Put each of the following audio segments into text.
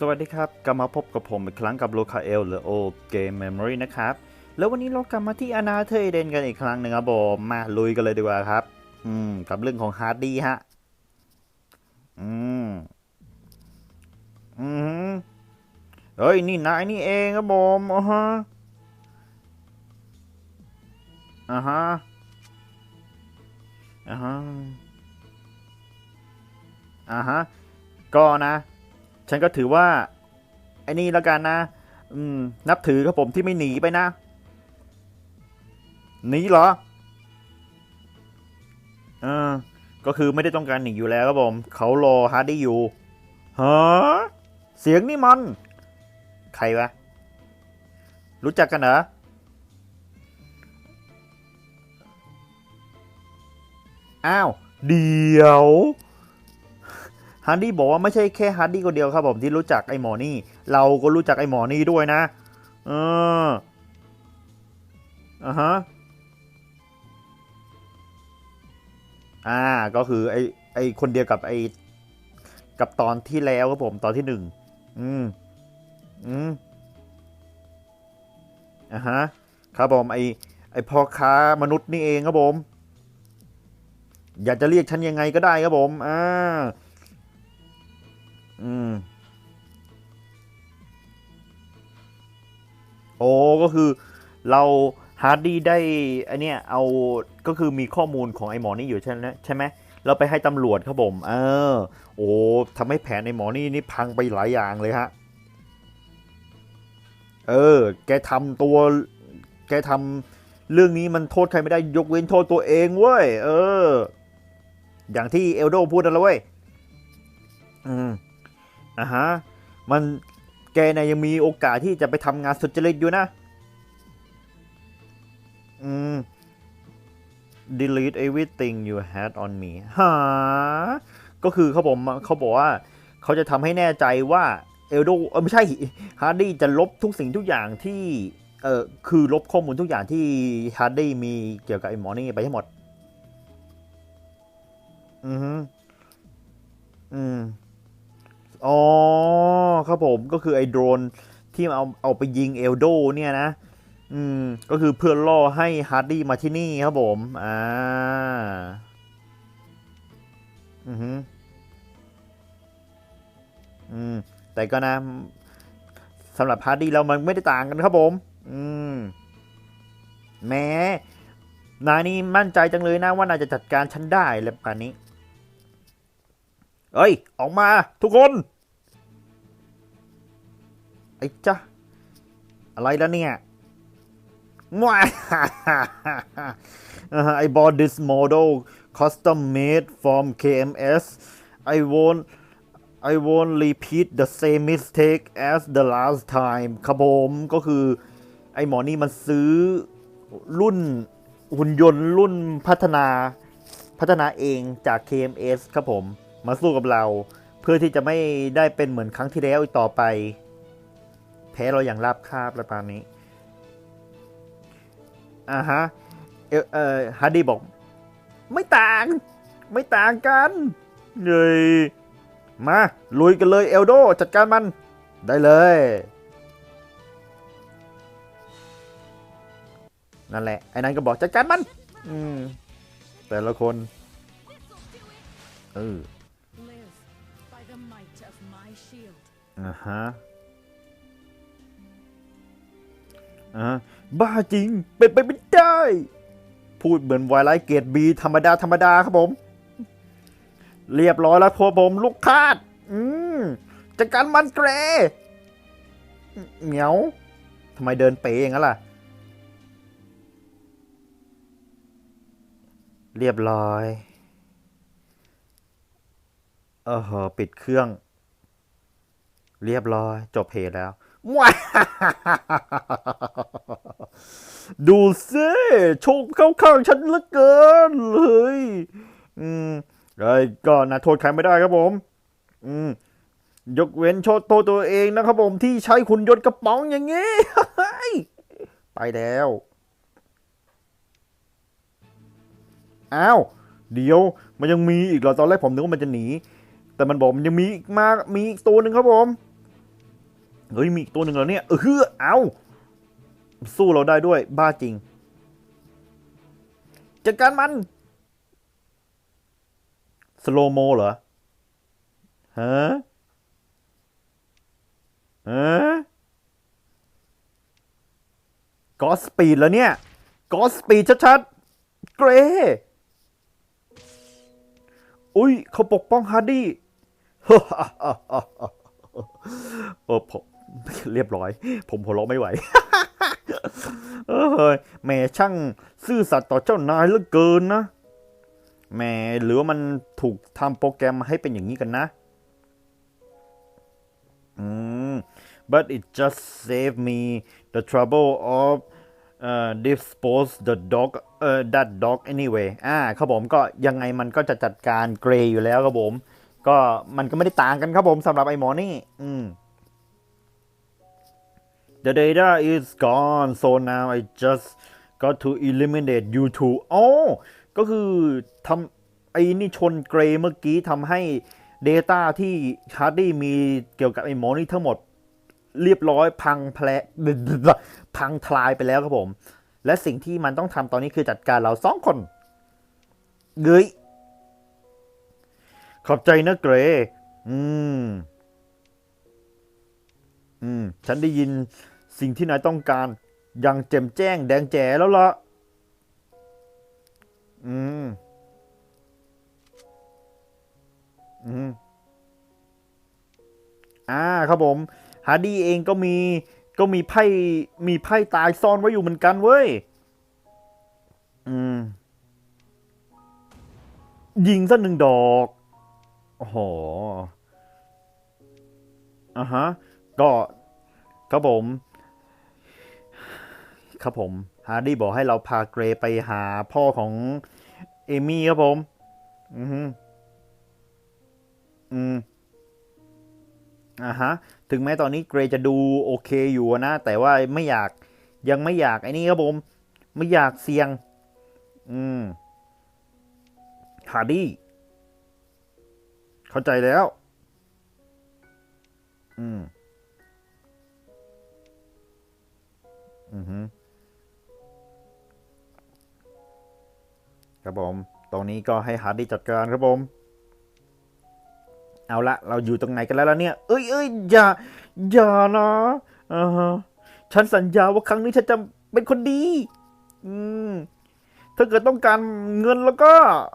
สวัสดีครับกลับมาพบกับผมอีกครั้งกับโลคาเอลหรือ Old Game Memory นะครับ แล้ววันนี้เรากลับมาที่อนาเธอเอเดนกันอีกครั้งหนึ่งครับผมมาลุยกันเลยดีกว่าครับ อืม กับเรื่องของฮาร์ดดี้ฮะ อืม อืมเฮ้ย นี่นายนี่เองครับผมอ่าฮะอ่าฮะอ่าฮะอ่าฮะก็นะ ฉันก็ถือว่า ไอ้นี่แล้วกันนะ อืม นับถือครับผมที่ไม่หนีไปนะ หนีเหรอเออก็คือไม่ได้ต้องการหนีอยู่แล้วครับผม เขารอฮาร์ดี้อยู่ฮะเสียงนี่มัน ใครวะ รู้จักกันเหรออ้าว เดี๋ยว ฮาร์ดี้บอกว่าไม่ใช่แค่ฮาร์ดี้คนเดียวครับผมที่รู้จักไอ้หมอนี่ เราก็รู้จักไอ้หมอนี่ด้วยนะ เอออ่าฮะ อ่า ก็คือไอ้ไอ้คนเดียวกับไอ้กับตอนที่แล้วครับผมตอนที่หนึ่ง อืม อืมอ่าฮะ ครับผมไอ้ไอ้พ่อค้ามนุษย์นี่เองครับผม อยากจะเรียกฉันยังไงก็ได้ครับผม อ่า อืม โอ้ก็คือเราฮาร์ดดี้ได้ไอเนี้ยเอาก็คือมีข้อมูลของไอหมอนี่อยู่ใช่ไหมใช่ไหมเราไปให้ตำรวจครับผม เออ โอ้ทำให้แผนไอหมอนี่นี่พังไปหลายอย่างเลยฮะ เออ แกทำตัว แกทำเรื่องนี้มันโทษใครไม่ได้ยกเว้นโทษตัวเองเว้ย เออ อย่างที่เอลโดพูดนั่นแหละเว้ย อืม อะฮะ มันแกนะยังมีโอกาสที่จะไปทำงานสุจริตอยู่นะ อืม delete everything you had on me ฮะก็คือเขาผมเขาบอกว่า เขาจะทำให้แน่ใจว่าเอลโดเออไม่ใช่ฮาร์ดี้จะลบทุกสิ่งทุกอย่างที่เออคือลบข้อมูลทุกอย่างที่ฮาร์ดี้มีเกี่ยวกับไอ้หมอนี่ไปให้หมด อือฮึอืม อ๋อครับผมก็คือไอ้โดรนที่เอาเอาไปยิงเอลโดเนี่ยนะ อืม ก็คือเพื่อล่อให้ฮาร์ดดี้มาที่นี่ครับผม อ่า อือฮึอืม แต่ก็นะสำหรับฮาร์ดี้เรามันไม่ได้ต่างกันครับผม อืม แม้นายนี่มั่นใจจังเลยนะว่านายจะจัดการฉันได้แล้วป่านนี้ เอ้ย ออกมาทุกคน ไอ้จ้ะอะไรแล้วเนี่ยว้า I bought this model custom made from KMS I won't I won't repeat the same mistake as the last time ครับผมก็คือ ไอ้หมอนี่มันซื้อรุ่นหุ่นยนต์รุ่นพัฒนาพัฒนาเองจาก KMS ครับผม มาสู้กับเรา เพื่อที่จะไม่ได้เป็นเหมือนครั้งที่แล้วอีกต่อไป แพ้เราอย่างราบคาบแล้วตอนนี้อ่าฮะเอเออฮาร์ดี้บอก ไม่ต่าง ไม่ต่างกันเลยมาลุยกันเลยเอลโดจัดการมันได้เลย นั่นแหละ ไอ้นั้นก็บอกจัดการมัน อืม แต่ละคน เออ อ่าฮะอ่าบ้าจริง เป็นไปไม่ได้ พูดเหมือนไวไลท์เกตบีธรรมดา ธรรมดาครับผม เรียบร้อยแล้วครับผมลูกคาด อืมจัดการมันเกรเหมียวทำไมเดินเป๋อย่างนั้นล่ะ เรียบร้อย เออเหอปิดเครื่อง เรียบร้อย จบเพจแล้วว้าดูสิชคเข้าข้างฉันเหลือเกินเลยอืมเลยก็นะโทษใครไม่ได้ครับผม อืม ยกเว้นโทษตัวตัวเองนะครับผมที่ใช้คุณยนต์กระป๋องอย่างนี้ ไปแล้วอ้าวเดี๋ยวมันยังมีอีกเหรอตอนแรกผมนึกว่ามันจะหนี แต่มันบอกมันยังมีอีกมากมีอีกตัวหนึ่งครับผม เฮ้ยมีอีกตัวหนึ่งแล้วเนี่ยเออฮือเอาสู้เราได้ด้วย บ้าจริง จัดการมัน สโลโมเหรอ ฮะ ฮะกอสปีดแล้วเนี่ยกอสปีดชัดๆ เกรอุ้ยเขาปกป้องฮาร์ดี้เออผม เรียบร้อย ผมหัวเราะไม่ไหว เออเฮ้ยแม่ช่างซื่อสัตย์ต่อเจ้านายเหลือเกินนะแม่หรือว่ามันถูกทำโปรแกรมมาให้เป็นอย่างนี้กันนะอืม but it just saved me the trouble of uh, dispose the dog uh, that dog anyway อ่าครับผมก็ยังไงมันก็จะจัดการเกรย์อยู่แล้วครับผม ก็มันก็ไม่ได้ต่างกันครับผมสำหรับไอ้หมอนี่ อืม The data is gone so now I just got to eliminate you two อ๋อ ก็คือทำไอ้นี่ชนเกรย์เมื่อกี้ทำให้ Data ที่ฮาร์ดี้มีเกี่ยวกับไอ้หมอนี่ทั้งหมดเรียบร้อยพังแพลพังทลายไปแล้วครับผม และสิ่งที่มันต้องทำตอนนี้คือจัดการเราสองคนเกยขอบใจนะเกรย์อืม อืม ฉันได้ยิน สิ่งที่นายต้องการอย่างแจ่มแจ้งแดงแจ๋แล้วล่ะ อืม อืม อ่า ครับผม ฮาร์ดี้เองก็มี ก็มีไพ่ มีไพ่ตายซ่อนไว้อยู่เหมือนกันเว้ย อืม ยิงสักหนึ่งดอก โอ้โห อ่าฮะ ก็ ครับผม ครับผม ฮาร์ดี้บอกให้เราพาเกรย์ไปหาพ่อของเอมี่ครับผม อือฮึอืมอ่าฮะ ถึงแม้ตอนนี้เกรย์จะดูโอเคอยู่นะ แต่ว่าไม่อยากยังไม่อยากไอ้นี่ครับผม ไม่อยากเสี่ยง อืม ฮาร์ดี้ เข้าใจแล้ว อืม อือฮึ ครับผม ตรงนี้ก็ให้ฮาร์ดี้จัดการครับผม เอาละเราอยู่ตรงไหนกันแล้วล่ะเนี่ย เอ้ยเอ้ยอย่า อย่านะอ่าฮะฉันสัญญาว่าครั้งนี้ฉันจะเป็นคนดี อืมถ้าเกิดต้องการเงินแล้วก็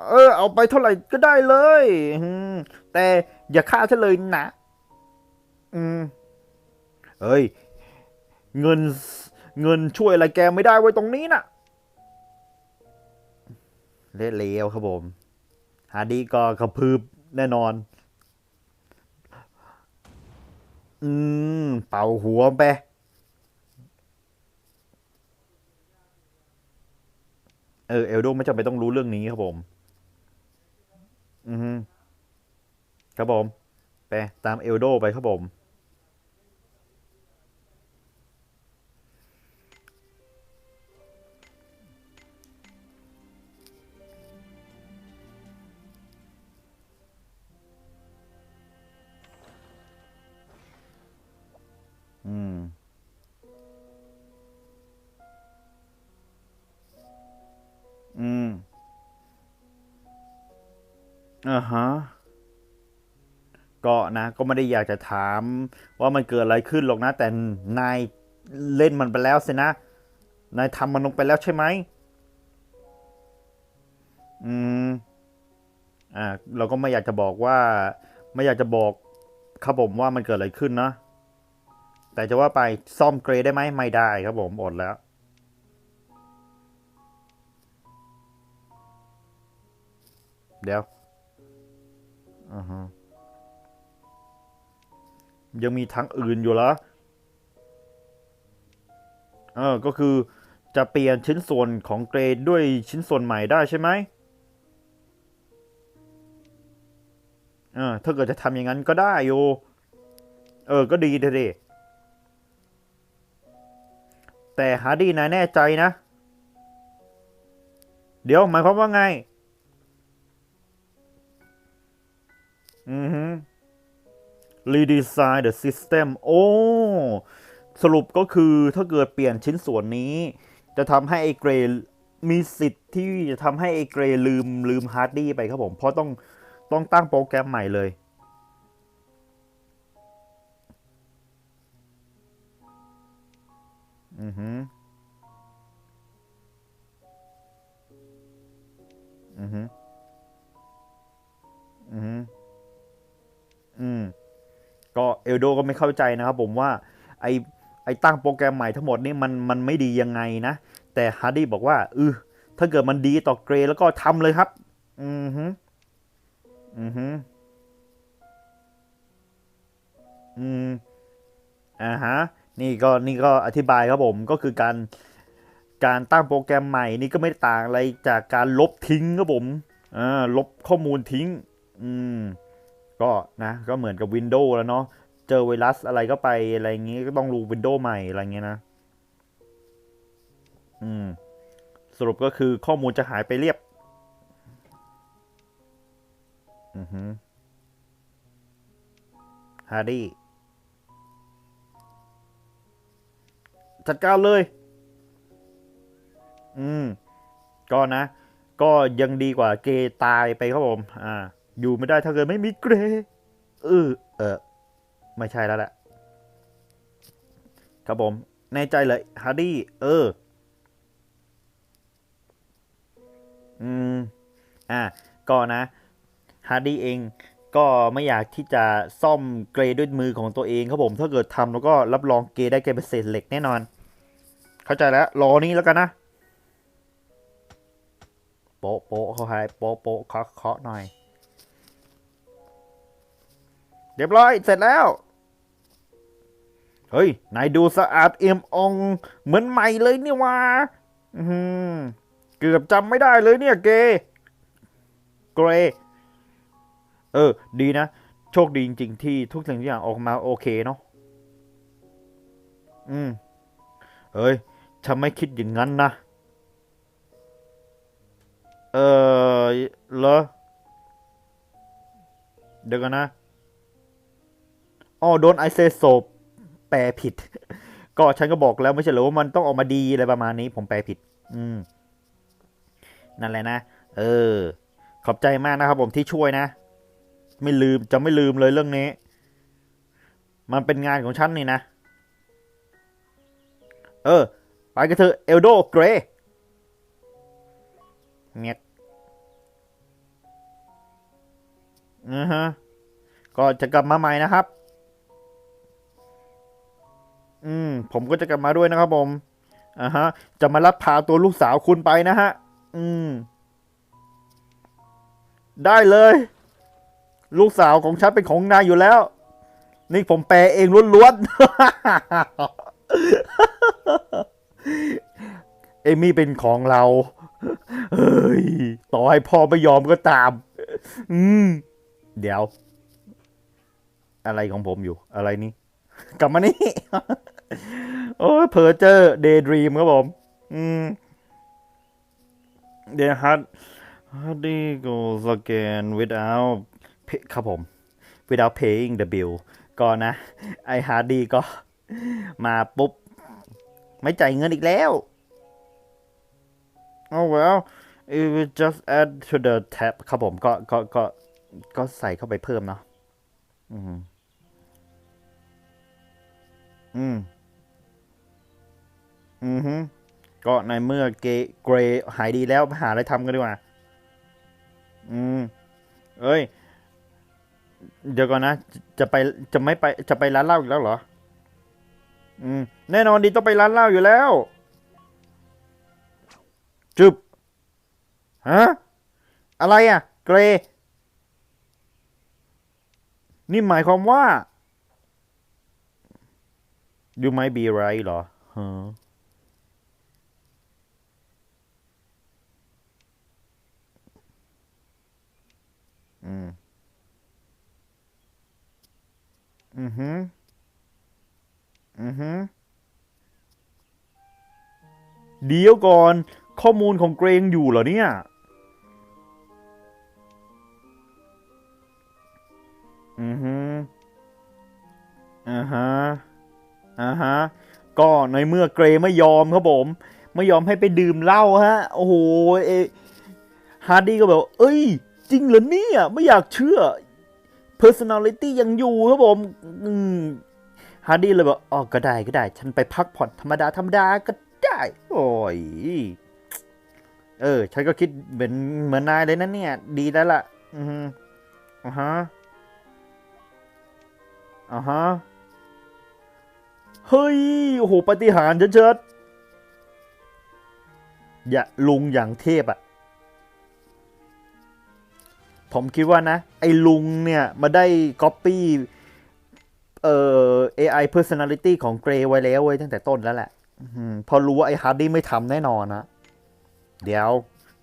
เออ เอาไปเท่าไหร่ก็ได้เลยอืมแต่อย่าฆ่าฉันเลยนะ อืมเอ้ย เงิน เงินช่วยอะไรแกไม่ได้ไว้ตรงนี้น่ะ เละเลวครับผมฮาร์ดีก็กระพืบแน่นอน อืม เป่าหัวไปเออเอลโดไม่จำเป็นต้องรู้เรื่องนี้ครับผม อือฮึครับผม ไปตามเอลโดไปครับผม อืมอ่าฮะ ก็นะ ก็ไม่ได้อยากจะถาม ว่ามันเกิดอะไรขึ้นหรอกนะ แต่นายเล่นมันไปแล้วสินะ นายทำมันลงไปแล้วใช่ไหม อืม อ่า เราก็ไม่อยากจะบอกว่า ไม่อยากจะบอกครับผมว่ามันเกิดอะไรขึ้นนะ แต่จะว่าไปซ่อมเกรดได้ไหมไม่ได้ครับผมอดแล้ว เดี๋ยวอือฮะยังมีทางอื่นอยู่เหรอเออ ก็คือจะเปลี่ยนชิ้นส่วนของเกรดด้วยชิ้นส่วนใหม่ได้ใช่ไหมเออถ้าเกิดจะทำอย่างนั้นก็ได้โยเออ ก็ดีเด็ดแต่ฮาร์ดี้นายแน่ใจนะ เดี๋ยวหมายความว่าไง อือฮึ redesign the system โอ้ สรุปก็คือถ้าเกิดเปลี่ยนชิ้นส่วนนี้ จะทำให้ไอเกรมีสิทธิ์ที่จะทำให้ไอเกรลืมลืมฮาร์ดดี้ไปครับผม เพราะต้องต้องตั้งโปรแกรมใหม่เลย อือหืออือหืออือหื อืม ก็เอลโดก็ไม่เข้าใจนะครับผมว่า ไอไอตั้งโปรแกรมใหม่ทั้งหมดนี่มันมันไม่ดียังไงนะ แต่ฮาร์ดี้บอกว่าเออถ้าเกิดมันดีต่อเกรย์แล้วก็ทำเลยครับ อือฮึอือฮึอืมอ่าฮะ นี่ก็นี่ก็อธิบายครับผมก็คือการการตั้งโปรแกรมใหม่นี่ก็ไม่ต่างอะไรจากการลบทิ้งครับผมอ่าลบข้อมูลทิ้ง อืม ก็นะก็เหมือนกับ Windows แล้วเนาะเจอไวรัสอะไรก็ไปอะไรอย่างงี้ก็ต้องรู Windows ใหม่อะไรเงี้ยนะ อืม สรุปก็คือข้อมูลจะหายไปเรียบ อือฮึฮาร์ดี้จัดการเลย อืม ก็นะ ก็ยังดีกว่าเกตายไปครับผม อ่า อยู่ไม่ได้ถ้าเกิดไม่มีเกรย์เออเออ ไม่ใช่แล้วแหละครับผมแน่ใจเลยฮาร์ดี้เออ อืม อะก็นะฮาร์ดี้เองก็ไม่อยากที่จะซ่อมเกรย์ด้วยมือของตัวเองครับผม ถ้าเกิดทำแล้วก็รับรองเกรย์ได้เกรเป็นเศษเหล็กแน่นอน เข้าใจแล้ว รอนี้แล้วกันนะ โป๊ะโป๊ะเขาให้โป๊ะโป๊ะเคาะเคาะหน่อย เรียบร้อยเสร็จแล้ว เฮ้ย นายดูสะอาดเอี่ยมออง เหมือนใหม่เลยเนี่หวะอื้อหือเกือบจำไม่ได้เลยเนี่ยเกเกรเออ ดีนะ โชคดีจริง ๆ ที่ทุกสิ่งทุกอย่างออกมาโอเคเนาะอืม เฮ้ยฉันไม่คิดอย่างนั้นนะ เออเหรอเดี๋ยวกันนะ อ๋อโดนไอเซโซแปลผิด ก็ฉันก็บอกแล้วไม่ใช่เหรอว่ามันต้องออกมาดีอะไรประมาณนี้ ผมแปลผิด อืม นั่นแหละนะ เออ ขอบใจมากนะครับ ผมที่ช่วยนะ ไม่ลืมจะไม่ลืมเลยเรื่องนี้ มันเป็นงานของฉันนี่นะ เออ ไปกันเถอะเอลโดเกรเงียอือฮะ ก็จะกลับมาใหม่นะครับ อืม ผมก็จะกลับมาด้วยนะครับผมอ่าฮะ จะมารับพาตัวลูกสาวคุณไปนะฮะ อืม ได้เลย ลูกสาวของฉันเป็นของนายอยู่แล้ว นี่ผมแปลเองล้วนๆ เอมี่เป็นของเรา เฮ้ย ต่อให้พ่อไม่ยอมก็ตาม อืม เดี๋ยว อะไรของผมอยู่ อะไรนี่ กลับมานี่ โอ้ยเพอร์เจอร์เดย์ดรีมครับผม อืมเดี๋ยวฮัท Hardy goes again without ครับผม without paying the bill ก็นะ ไอฮาร์ดีก็มาปุ๊บ ไม่จ่ายเงินอีกแล้ว oh well it will just add to the tab ครับผมก็ก็ก็ก็ใส่เข้าไปเพิ่มเนาะอืม อืม อือฮึก็ในเมื่อเกเกรหายดีแล้วไปหาอะไรทำกันดีกว่า อืม เอ้ย เดี๋ยวก่อนนะ จะไปจะไม่ไปจะไปร้านเหล้าอีกแล้วเหรอ อืม แน่นอนดีต้องไปร้านเหล้าอยู่แล้วจึบฮะอะไรอะ เกร นี่หมายความว่า you might be right เหรอฮะ อืม อือฮึอือฮึเดี๋ยวก่อน ข้อมูลของเกรงอยู่เหรอเนี่ย อือฮึอ่าฮะอ่าฮะ ก็ในเมื่อเกรไม่ยอมครับผม ไม่ยอมให้ไปดื่มเหล้าฮะ โอ้โห เอฮาร์ดี้ก็แบบ เอ้ย จริงเหรอเนี่ย ไม่อยากเชื่อ personality ยังอยู่ครับผมฮาร์ดี้เลยบอกอ๋อก็ได้ก็ได้ ฉันไปพักผ่อนธรรมดาธรรมดาก็ได้ โอ้ย เออ ฉันก็คิดเหมือนเหมือนนายเลยนะเนี่ย ดีแล้วล่ะ อือฮึอ่าฮะอ่าฮะ เฮ้ย โอ้โหปฏิหารเชิดๆอย่าลุงอย่างเทพอะ ผมคิดว่านะ ไอ้ลุงเนี่ยมาได้ก๊อปปี้เอ่อ AI personality ของเกรไว้แล้วเว้ยตั้งแต่ต้นแล้วแหละอพอรู้ว่าไอ้ฮาร์ดี้ไม่ทำแน่นอนนะ เดี๋ยว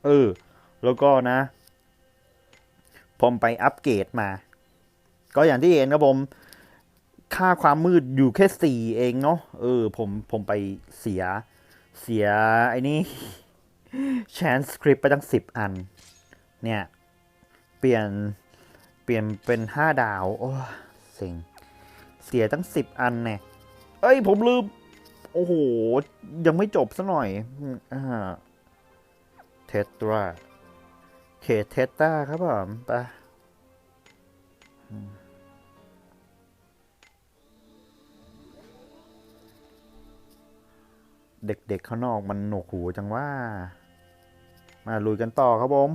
เออ แล้วก็นะ ผมไปอัปเกรดมา ก็อย่างที่เห็นครับผม ค่าความมืดอยู่แค่สี่เองเนาะเออ ผมผมไปเสียเสียไอ้นี่แชนสคริปต์ไปตั้งสิบอัน เนี่ย เปลี่ยนเปลี่ยนเป็นห้าดาว โอ้เซ็งเสียตั้งสิบอันเนี่ยเอ้ย ผมลืม โอ้โห ยังไม่จบซะหน่อยอ่าเทตราเคเทตาครับผมไปเด็กๆข้างนอกมันหนวกหูจังว่า มาลุยกันต่อครับผม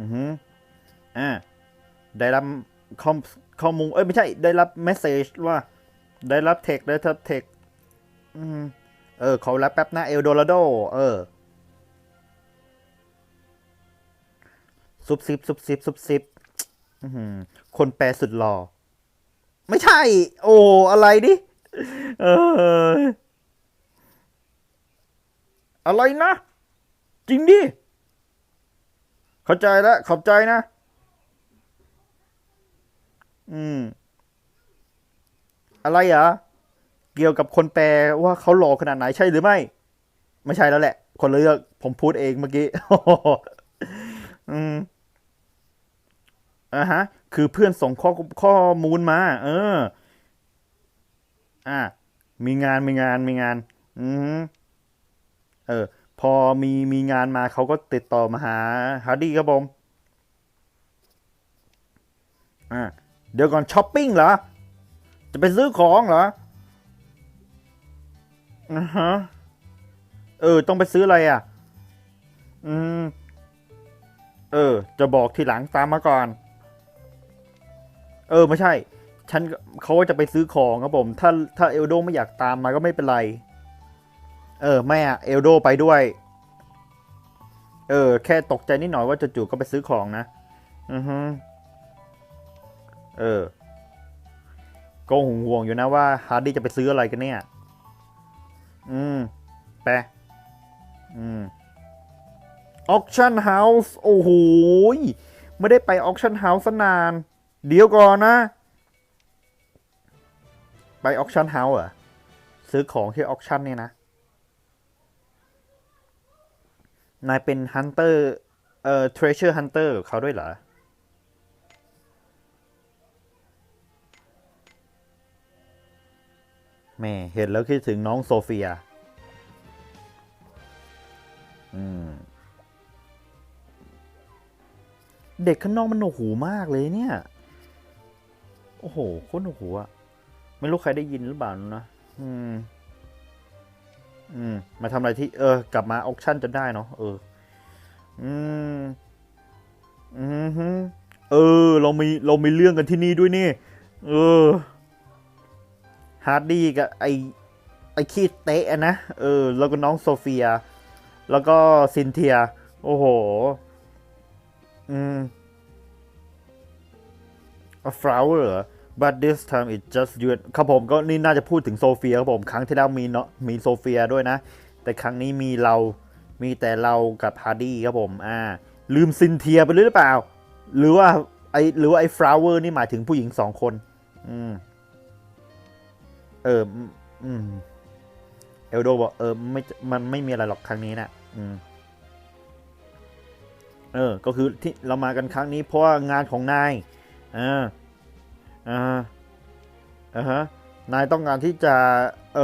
อือฮึอ่า ได้รับข้อมข้อมูลเอ้ยไม่ใช่ ได้รับเมสเซจว่า ได้รับเทคได้รับเทคอืมเออ เขารับแป๊บนะเอลโดราโด เออ ซุบซิบซุบซิบซุบซิบอื้อหือคนแปลสุดหล่อ ไม่ใช่ โอ้ อะไรดิ เออ อะไรนะ จริงดิ เข้าใจแล้วขอบใจนะ อืม อะไรอะเกี่ยวกับคนแปลว่าเขาหล่อขนาดไหนใช่หรือไม่ ไม่ใช่แล้วแหละ คนเรื่องผมพูดเองเมื่อกี้อืมอ่าฮะ คือเพื่อนส่งข้อข้อมูลมา เออ อ่ามีงานมีงานมีงาน อืมเออ พอมีมีงานมาเขาก็ติดต่อมาหาฮาร์ดี้ครับผมอ่าเดี๋ยวก่อนช้อปปิ้งเหรอ จะไปซื้อของเหรออ่าฮะเออ ต้องไปซื้ออะไรอะ อืม เออ จะบอกทีหลังตามมาก่อน เออ ไม่ใช่ ฉันเขาจะไปซื้อของครับผม ถ้าถ้าเอลโดไม่อยากตามมาก็ไม่เป็นไร เออแม่เอลโดไปด้วย เออ แค่ตกใจนิดหน่อยว่าจู่ๆก็ไปซื้อของนะ อือฮึเออ ก็ห่วงห่วงอยู่นะว่าฮาร์ดี้จะไปซื้ออะไรกันเนี่ย อืม แปะอืม auction house โอ้โหไม่ได้ไป auction house นาน เดี๋ยวก่อนนะ ไป auction house เหรอ ซื้อของที่ auction เนี่ยนะ นายเป็น hunter เอ่อ treasure hunter กับเขาด้วยเหรอ แม่เห็นแล้วคิดถึงน้องโซเฟีย อืม เด็กข้างนอกมันหนหูมากเลยเนี่ย โอ้โหโคตรหนหูอะไม่รู้ใครได้ยินหรือเปล่านะ อืม อืม มาทำอะไรที่ เออ กลับมาออคชั่นจนได้เนาะเออ อืม อืมเออ เรามีเรามีเรื่องกันที่นี่ด้วยนี่ เออ ฮาร์ดดี้กับไอไอขี้เตะอะนะเออ แล้วก็น้องโซเฟีย แล้วก็ซินเทีย โอ้โห อืม a flower เหรอ but this time it just you ครับผมก็นี่น่าจะพูดถึงโซเฟียครับผม ครั้งที่แล้วมีเนาะมีโซเฟียด้วยนะ แต่ครั้งนี้มีเรา มีแต่เรากับฮาร์ดี้ครับผม อ่า ลืมซินเทียไปหรือเปล่า หรือว่าไอหรือว่าไอ flower นี่หมายถึงผู้หญิงสองคน อืม เอออืมอืม เอลโดบอกเออไม่ มันไม่มีอะไรหรอกครั้งนี้นะอืม เออ ก็คือที่เรามากันครั้งนี้เพราะว่างานของนาย อ่า อ่าอ่าฮะนายต้องการที่จะ เอ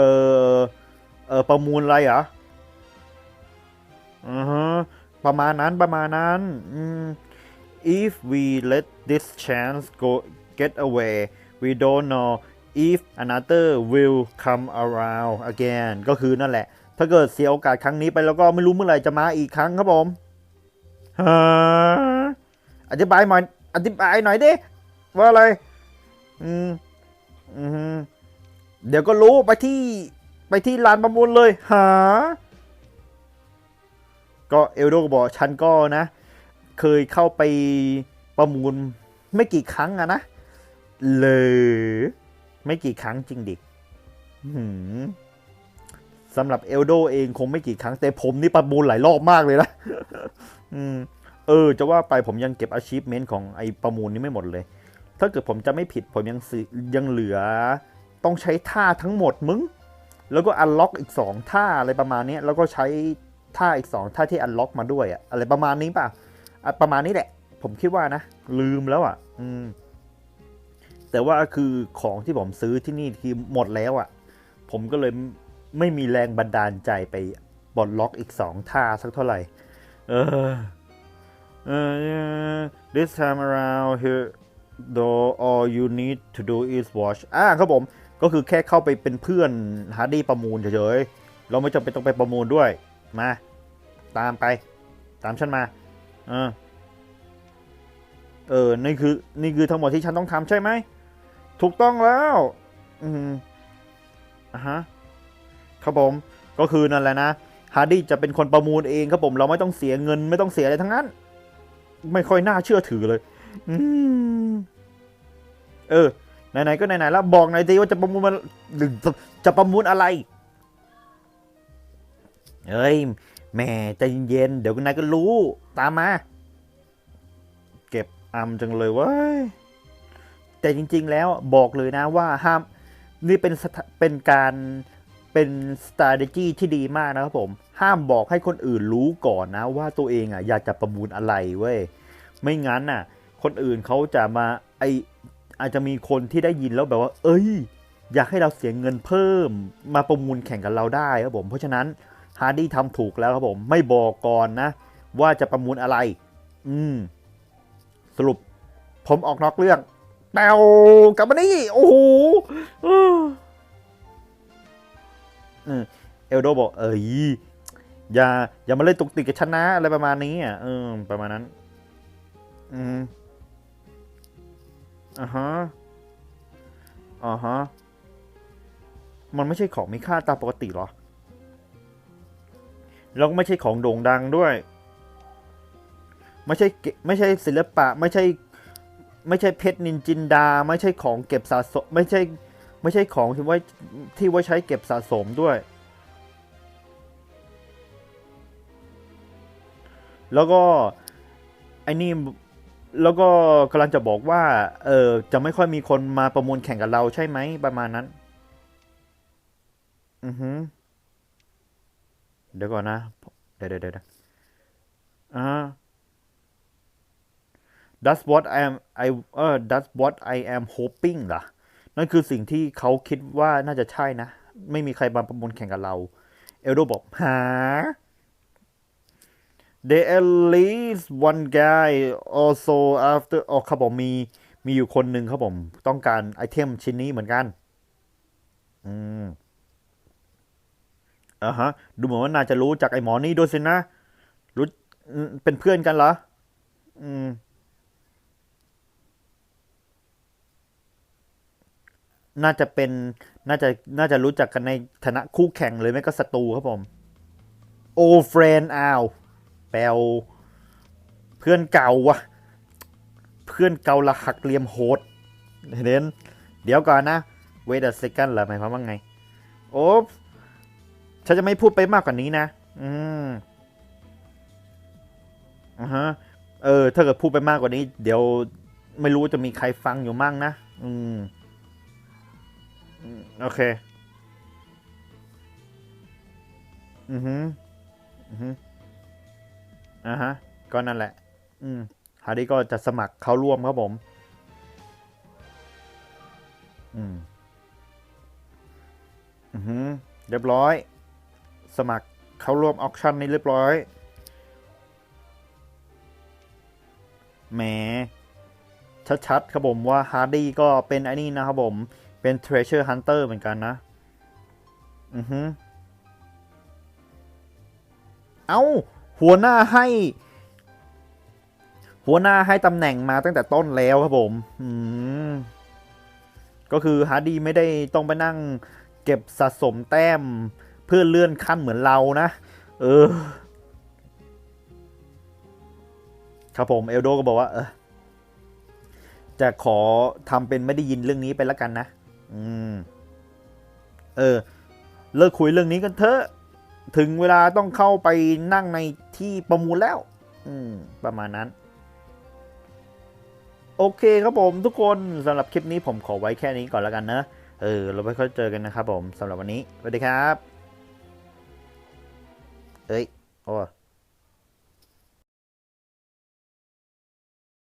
อเออประมูลอะไรเหรออือฮะประมาณนั้นประมาณนั้น if we let this chance go get away we don't know if another will come around again ก็คือนั่นแหละ ถ้าเกิดเสียโอกาสครั้งนี้ไปแล้วก็ไม่รู้เมื่อไหร่จะมาอีกครั้งครับผมอธิบายหน่อยอธิบายหน่อยดิว่าอะไร อืมอืมเดี๋ยวก็รู้ไปที่ไปที่ลานประมูลเลยหา ก็เอลโดก็บอกฉันก็นะ เคยเข้าไปประมูลไม่กี่ครั้งอะนะเลยไม่กี่ครั้งจริงดิหืมสำหรับเอลโดเองคงไม่กี่ครั้ง แต่ผมนี่ประมูลหลายรอบมากเลยนะอืมเออ จะว่าไปผมยังเก็บ achievement ของไอประมูลนี้ไม่หมดเลย ถ้าเกิดผมจะไม่ผิดผมยังยังเหลือ ต้องใช้ท่าทั้งหมดมึง แล้วก็อันล็อกอีกสองท่าอะไรประมาณนี้แล้วก็ใช้ท่าอีกสองท่าที่อันล็อกมาด้วยอะอะไรประมาณนี้ป่ะประมาณนี้แหละ ผมคิดว่านะ ลืมแล้วอะ อืม แต่ว่าคือของที่ผมซื้อที่นี่คือหมดแล้วอะ ผมก็เลยไม่มีแรงบันดาลใจไปปลดล็อกอีกสองท่าสักเท่าไหร่ เออเออ this time around here though all you need to do is watch อ่าครับผม ก็คือแค่เข้าไปเป็นเพื่อนฮาร์ดี้ประมูลเฉยๆ เราไม่จำเป็นต้องไปประมูลด้วย มา ตามไป ตามฉันมา เออ เออ นี่คือ นี่คือทั้งหมดที่ฉันต้องทำใช่ไหม ถูกต้องแล้ว อืมอะฮะ ครับผม ก็คือนั่นแหละนะฮาร์ดี้จะเป็นคนประมูลเองครับผม เราไม่ต้องเสียเงิน ไม่ต้องเสียอะไรทั้งนั้น ไม่ค่อยน่าเชื่อถือเลย เออไหนๆก็ไหนๆแล้วบอกหน่อยสิว่าจะประมูลมาหรือจะประมูลอะไรเอ้ยแม่ใจเย็นๆเดี๋ยวนายก็รู้ ตามมา เก็บอำจังเลยว้ยแต่จริง ๆ แล้วบอกเลยนะว่าห้ามนี่เป็นเป็นการเป็น strategy ที่ดีมากนะครับผม ห้ามบอกให้คนอื่นรู้ก่อนนะ ว่าตัวเองอะอยากจะประมูลอะไรเว้ย ไม่งั้นน่ะ คนอื่นเขาจะมาไออาจจะมีคนที่ได้ยินแล้วแบบว่า เอ้ย อยากให้เราเสียเงินเพิ่ม มาประมูลแข่งกับเราได้ครับผม เพราะฉะนั้นฮาร์ดี้ทำถูกแล้วครับผม ไม่บอกก่อนนะ ว่าจะประมูลอะไร อืม สรุป ผมออกนอกเรื่องแปวกลับมานี่ โอ้โหเออเออเอลโดบอก เอ้ยอย่า อย่ามาเล่นตุกติกกับฉันนะอะไรประมาณนี้อะเออประมาณนั้น อืม อ่าฮะอ่าฮะ มันไม่ใช่ของมีค่าตามปกติหรอ แล้วก็ไม่ใช่ของโด่งดังด้วย ไม่ใช่ไม่ใช่ศิลปะ ไม่ใช่ ไม่ใช่เพชรนินจินดา ไม่ใช่ของเก็บสะสม ไม่ใช่ ไม่ใช่ของที่ไว้ที่ไว้ใช้เก็บสะสมด้วย แล้วก็ไอ้นี่ แล้วก็กำลังจะบอกว่า เออจะไม่ค่อยมีคนมาประมูลแข่งกับเราใช่ไหมประมาณนั้น อือฮึเดี๋ยวก่อนนะ เดี๋ยวเดี๋ยวเดี๋ยวอ่า that's what I am I เออ that's what I am hoping ล่ะ นั่นคือสิ่งที่เขาคิดว่าน่าจะใช่นะ ไม่มีใครมาประมูลแข่งกับเรา เอลโดบอกหา they at least one guy also after อ๋อเขาบอกมีมีอยู่คนหนึ่งครับผม ต้องการไอเทมชิ้นนี้เหมือนกัน อืมอ่าฮะ ดูเหมือนว่าน่าจะรู้จากไอหมอนี่ด้วยสินะ รู้เป็นเพื่อนกันเหรอ อืม น่าจะเป็น น่าจะ น่าจะรู้จักกันในฐานะคู่แข่งเลยไม่ก็ศัตรูครับผม โอเฟรนอ้าว แปลวเพื่อนเก่าวะเพื่อนเก่าละหักเหลี่ยมโหดเน้นเดี๋ยวก่อนนะ wait a second เหรอหมายความว่าไง โอ้ฉันจะไม่พูดไปมากกว่านี้นะ อืมอ่าฮะ เออ ถ้าเกิดพูดไปมากกว่านี้ เดี๋ยวไม่รู้จะมีใครฟังอยู่มั่งนะ อืมอืมโอเค อือฮึอือฮึ อ่าฮะ ก็นั่นแหละ อืมฮาร์ดี้ก็จะสมัครเข้าร่วมครับผม อืม อือหือเรียบร้อย สมัครเข้าร่วมออคชั่นนี้เรียบร้อย แหม ชัดๆ ครับผมว่าฮาร์ดี้ก็เป็นไอ้นี่นะครับผม เป็น Treasure Hunter เหมือนกันนะ อือฮึ เอา้า หัวหน้าให้ หัวหน้าให้ตำแหน่งมาตั้งแต่ต้นแล้วครับผมอืมก็คือฮาร์ดี้ไม่ได้ต้องไปนั่ง เก็บสะสมแต้ม เพื่อเลื่อนขั้นเหมือนเรานะ เออ ครับผมเอลโดก็บอกว่า เออจะขอทำเป็นไม่ได้ยินเรื่องนี้ไปแล้วกันนะ อืม เออ เลิกคุยเรื่องนี้กันเถอะ ถึงเวลาต้องเข้าไปนั่งในที่ประมูลแล้ว อืม ประมาณนั้น โอเคครับผมทุกคนสำหรับคลิปนี้ผมขอไว้แค่นี้ก่อนแล้วกันนะเออ เราไปค่อยเจอกันนะครับผมสำหรับวันนี้สวัสดีครับ เอ้ย โอ้